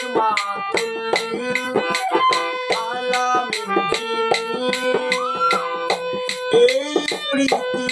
রহমাতুল্লিল আলামিন যিনি এই পৃথিবী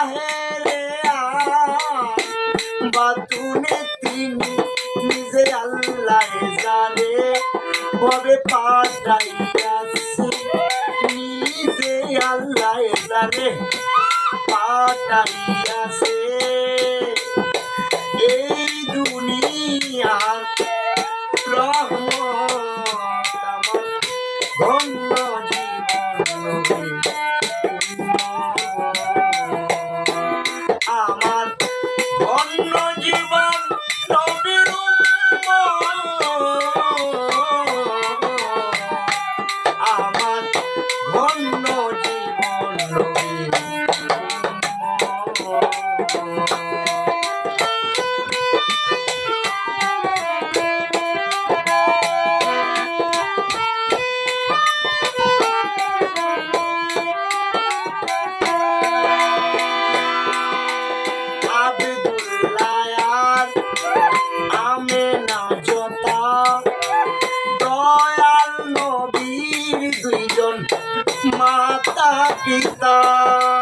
আর বাতুনে তিনি নিজে আল্লাহ জানে ভবে পাঠাইয়াছে নিজে আল্লাহ জানে পাঠাইয়াছে এই দুনিয়ার রহমত আমার ধন্য জীবন। Kita.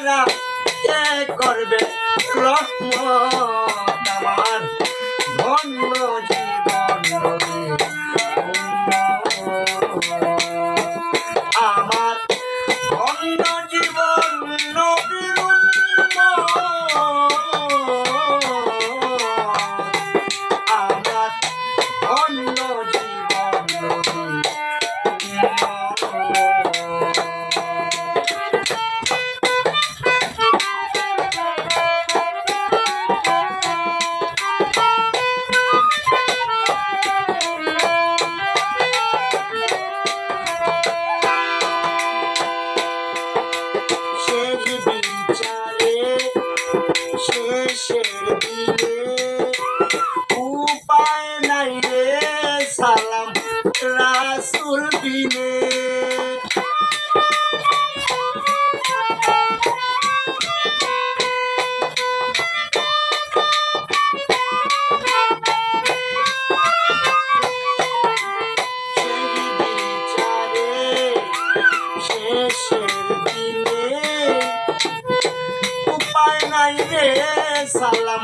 ছাড়া কে করবে রহমত আমার ধন্য জীবন আমার ধন্য জীবন নবীর আমার ধন্য Thank. নাই রে সালাম।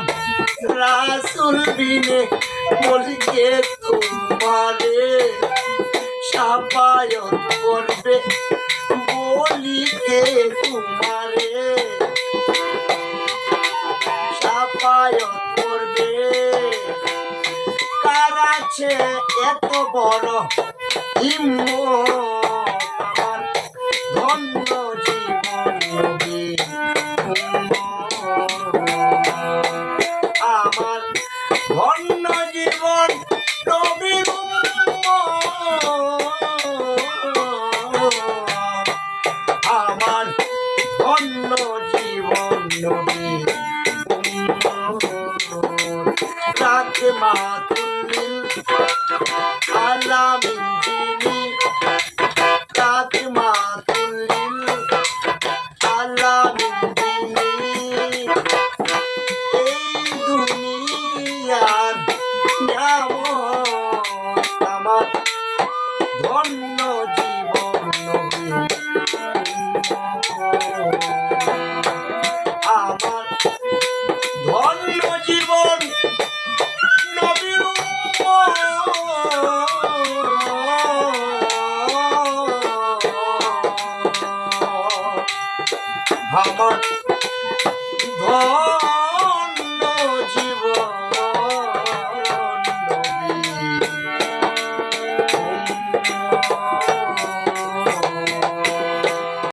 রাসুল বিনে বলিকে তোমারে সাপায়ত করবে। বলিকে তোমারে সাপায়ত করবে। এত বড় হিম্মত ধন্য ধন্য জীবন নবী। রাখে রাখে মাতুল্লিল আলামিন যিনি দুনিয়ার নিয়ামত আমার। উম্মত। আমার ধন্য